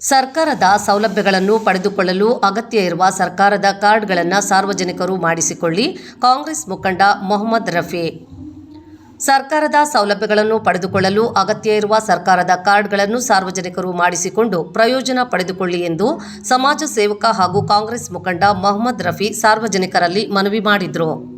ಸರ್ಕಾರದ ಸೌಲಭ್ಯಗಳನ್ನು ಪಡೆದುಕೊಳ್ಳಲು ಅಗತ್ಯ ಇರುವ ಸರ್ಕಾರದ ಕಾರ್ಡ್ಗಳನ್ನು ಸಾರ್ವಜನಿಕರು ಮಾಡಿಸಿಕೊಳ್ಳಿ. ಕಾಂಗ್ರೆಸ್ ಮುಖಂಡ ಮೊಹಮ್ಮದ್ ರಫಿ. ಸರ್ಕಾರದ ಸೌಲಭ್ಯಗಳನ್ನು ಪಡೆದುಕೊಳ್ಳಲು ಅಗತ್ಯ ಇರುವ ಸರ್ಕಾರದ ಕಾರ್ಡ್ಗಳನ್ನು ಸಾರ್ವಜನಿಕರು ಮಾಡಿಸಿಕೊಂಡು ಪ್ರಯೋಜನ ಪಡೆದುಕೊಳ್ಳಿ ಎಂದು ಸಮಾಜ ಸೇವಕ ಹಾಗೂ ಕಾಂಗ್ರೆಸ್ ಮುಖಂಡ ಮೊಹಮ್ಮದ್ ರಫಿ ಸಾರ್ವಜನಿಕರಲ್ಲಿ ಮನವಿ ಮಾಡಿದರು.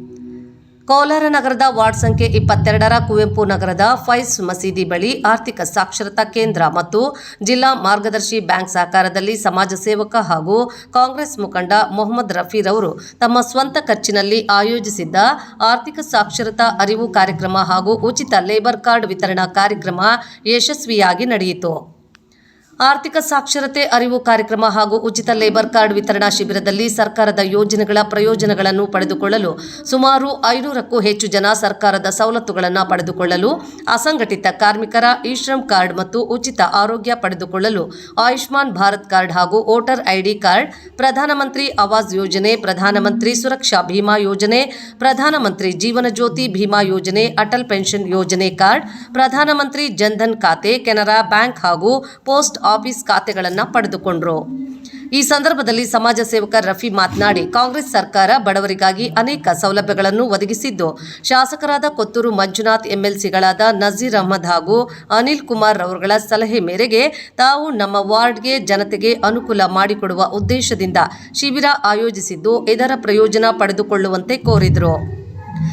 ಕೋಲಾರ ನಗರದ ವಾರ್ಡ್ ಸಂಖ್ಯೆ ಇಪ್ಪತ್ತೆರಡರ ಕುವೆಂಪು ನಗರದ ಫೈಸ್ ಮಸೀದಿ ಬಳಿ ಆರ್ಥಿಕ ಸಾಕ್ಷರತಾ ಕೇಂದ್ರ ಮತ್ತು ಜಿಲ್ಲಾ ಮಾರ್ಗದರ್ಶಿ ಬ್ಯಾಂಕ್ ಸಹಕಾರದಲ್ಲಿ ಸಮಾಜ ಸೇವಕ ಹಾಗೂ ಕಾಂಗ್ರೆಸ್ ಮುಖಂಡ ಮೊಹಮ್ಮದ್ ರಫೀರ್ ಅವರು ತಮ್ಮ ಸ್ವಂತ ಖರ್ಚಿನಲ್ಲಿ ಆಯೋಜಿಸಿದ್ದ ಆರ್ಥಿಕ ಸಾಕ್ಷರತಾ ಅರಿವು ಕಾರ್ಯಕ್ರಮ ಹಾಗೂ ಉಚಿತ ಲೇಬರ್ ಕಾರ್ಡ್ ವಿತರಣಾ ಕಾರ್ಯಕ್ರಮ ಯಶಸ್ವಿಯಾಗಿ ನಡೆಯಿತು. ಆರ್ಥಿಕ ಸಾಕ್ಷರತೆ ಅರಿವು ಕಾರ್ಯಕ್ರಮ ಹಾಗೂ ಉಚಿತ ಲೇಬರ್ ಕಾರ್ಡ್ ವಿತರಣಾ ಶಿಬಿರದಲ್ಲಿ ಸರ್ಕಾರದ ಯೋಜನೆಗಳ ಪ್ರಯೋಜನಗಳನ್ನು ಪಡೆದುಕೊಳ್ಳಲು ಸುಮಾರು ಐನೂರಕ್ಕೂ ಹೆಚ್ಚು ಜನ ಸರ್ಕಾರದ ಸವಲತ್ತುಗಳನ್ನು ಪಡೆದುಕೊಳ್ಳಲು ಅಸಂಘಟಿತ ಕಾರ್ಮಿಕರ ಇ ಶ್ರಮ್ ಕಾರ್ಡ್ ಮತ್ತು ಉಚಿತ ಆರೋಗ್ಯ ಪಡೆದುಕೊಳ್ಳಲು ಆಯುಷ್ಮಾನ್ ಭಾರತ್ ಕಾರ್ಡ್ ಹಾಗೂ voter ID card, Pradhan Mantri Awas Yojana, ಪ್ರಧಾನಮಂತ್ರಿ ಸುರಕ್ಷಾ ಭೀಮಾ ಯೋಜನೆ, ಪ್ರಧಾನಮಂತ್ರಿ ಜೀವನ ಜ್ಯೋತಿ ಭೀಮಾ ಯೋಜನೆ, ಅಟಲ್ ಪೆನ್ಷನ್ ಯೋಜನೆ ಕಾರ್ಡ್, ಪ್ರಧಾನಮಂತ್ರಿ ಜನ್ಧನ್ ಖಾತೆ, ಕೆನರಾ ಬ್ಯಾಂಕ್ ಹಾಗೂ ಪೋಸ್ಟ್ ಆಫೀಸ್ ಖಾತೆಗಳನ್ನು ಪಡೆದುಕೊಂಡರು. ಈ ಸಂದರ್ಭದಲ್ಲಿ ಸಮಾಜ ಸೇವಕ ರಫಿ ಮಾತನಾಡಿ, ಕಾಂಗ್ರೆಸ್ ಸರ್ಕಾರ ಬಡವರಿಗಾಗಿ ಅನೇಕ ಸೌಲಭ್ಯಗಳನ್ನು ಒದಗಿಸಿದ್ದು, ಶಾಸಕರಾದ ಕೊತ್ತೂರು ಮಂಜುನಾಥ್ ಎಂಎಲ್ಸಿಗಳಾದ ನಜೀರ್ ಅಹಮದ್ ಹಾಗೂ ಅನಿಲ್ ಕುಮಾರ್ ಅವರುಗಳ ಸಲಹೆ ಮೇರೆಗೆ ತಾವು ನಮ್ಮ ವಾರ್ಡ್ಗೆ ಜನತೆಗೆ ಅನುಕೂಲ ಮಾಡಿಕೊಡುವ ಉದ್ದೇಶದಿಂದ ಶಿಬಿರ ಆಯೋಜಿಸಿದ್ದು, ಇದರ ಪ್ರಯೋಜನ ಪಡೆದುಕೊಳ್ಳುವಂತೆ ಕೋರಿದರು.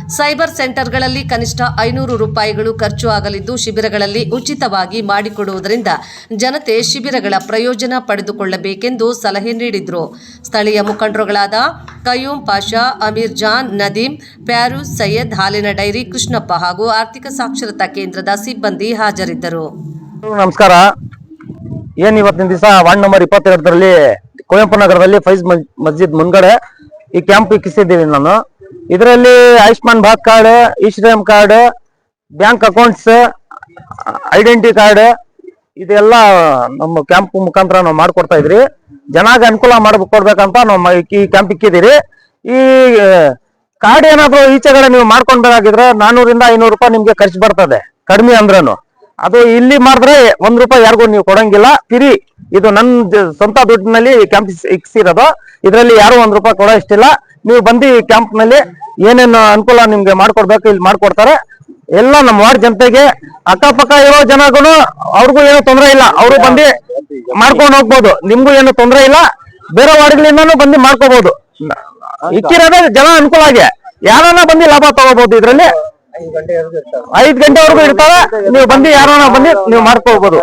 ಸೈಬರ್ ಸೆಂಟರ್ಗಳಲ್ಲಿ ಕನಿಷ್ಠ ಐನೂರು ರೂಪಾಯಿಗಳು ಖರ್ಚು ಆಗಲಿದ್ದು ಶಿಬಿರಗಳಲ್ಲಿ ಉಚಿತವಾಗಿ ಮಾಡಿಕೊಡುವುದರಿಂದ ಜನತೆ ಶಿಬಿರಗಳ ಪ್ರಯೋಜನ ಪಡೆದುಕೊಳ್ಳಬೇಕೆಂದು ಸಲಹೆ ನೀಡಿದರು. ಸ್ಥಳೀಯ ಮುಖಂಡರುಗಳಾದ ಕಯೂಂ ಪಾಷಾ, ಅಮೀರ್ ಜಾನ್, ನದೀಂ, ಪ್ಯಾರೂಸ್, ಸೈಯದ್, ಹಾಲಿನ ಡೈರಿ, ಕೃಷ್ಣಪ್ಪ ಹಾಗೂ ಆರ್ಥಿಕ ಸಾಕ್ಷರತಾ ಕೇಂದ್ರದ ಸಿಬ್ಬಂದಿ ಹಾಜರಿದ್ದರು. ನಮಸ್ಕಾರ. ಏನ್ ಇವತ್ತಿನ ದಿವಸ? ವಾರ್ಡ್ ನಂಬರ್ ಇಪ್ಪತ್ತೆರಡರಲ್ಲಿ ಕುವೆಂಪು ನಗರದಲ್ಲಿ ಫೈಜ್ ಮಸ್- ಮಸ್ಜಿದ್ ಮುಂದ್ಗಡೆ ಈ ಕ್ಯಾಂಪ್ ಇಕ್ಕಿಸಿದ್ದೀನಿ ನಾನು. ಇದರಲ್ಲಿ Ayushman Bharat card E card, bank accounts, identity card, ಇದೆಲ್ಲ ನಮ್ಮ ಕ್ಯಾಂಪ್ ಮುಖಾಂತರ ನಾವು ಮಾಡ್ಕೊಡ್ತಾ ಇದ್ರಿ. ಜನಾಗ ಅನುಕೂಲ ಮಾಡ್ಕೊಡ್ಬೇಕಂತ ನಾವು ಈ ಕ್ಯಾಂಪ್ ಇಕ್ಕಿದಿರಿ ಈ ಕಾರ್ಡ್ ಏನಾದ್ರು ಈಚೆಗಡೆ ನೀವು ಮಾಡ್ಕೊಂಡ್ಬೇಕಾಗಿದ್ರೆ ನಾನೂರಿಂದ ಐನೂರು ರೂಪಾಯಿ ನಿಮ್ಗೆ ಖರ್ಚು ಬರ್ತದೆ, ಕಡಿಮೆ ಅಂದ್ರೂ ಅದು ಇಲ್ಲಿ ಮಾಡಿದ್ರೆ ಒಂದ್ ರೂಪಾಯಿ ಯಾರಿಗೂ ನೀವು ಕೊಡಂಗಿಲ್ಲ ಫ್ರೀ ಇದು ನನ್ನ ಸ್ವಂತ ದುಡ್ಡಿನಲ್ಲಿ ಕ್ಯಾಂಪ್ ಇಕ್ಸಿರೋದು. ಇದರಲ್ಲಿ ಯಾರು ಒಂದ್ ರೂಪಾಯಿ ಕೊಡೋ ಇಷ್ಟಿಲ್ಲ. ನೀವು ಬಂದು ಈ ಕ್ಯಾಂಪ್ನಲ್ಲಿ ಏನೇನು ಅನುಕೂಲ ನಿಮ್ಗೆ ಮಾಡ್ಕೊಡ್ಬೇಕು, ಇಲ್ಲಿ ಮಾಡ್ಕೊಡ್ತಾರೆ. ಎಲ್ಲ ನಮ್ಮ ವಾರ್ಡ್ ಜನತೆಗೆ ಅಕ್ಕಪಕ್ಕ ಇರೋ ಜನಗಳು ಅವ್ರಿಗೂ ಏನು ತೊಂದರೆ ಇಲ್ಲ. ಅವರು ಬಂದು ಮಾಡ್ಕೊಂಡು ಹೋಗ್ಬೋದು. ನಿಮ್ಗೂ ಏನು ತೊಂದರೆ ಇಲ್ಲ. ಬೇರೆ ವಾರ್ಡ್ಗಳಿಂದಾನು ಬಂದು ಮಾಡ್ಕೋಬಹುದು ಇಕ್ಕಿರೋದೇ ಜನ ಅನುಕೂಲ ಆಗಿ. ಯಾರನ್ನ ಬಂದು ಲಾಭ ತಗೋಬಹುದು ಇದ್ರಲ್ಲಿ? ಐದ್ ಗಂಟೆವರೆಗೂ ಇರ್ತಾವೆ ನೀವು ಬಂದು ಯಾರನ್ನ ಬಂದು ನೀವು ಮಾಡ್ಕೋಬಹುದು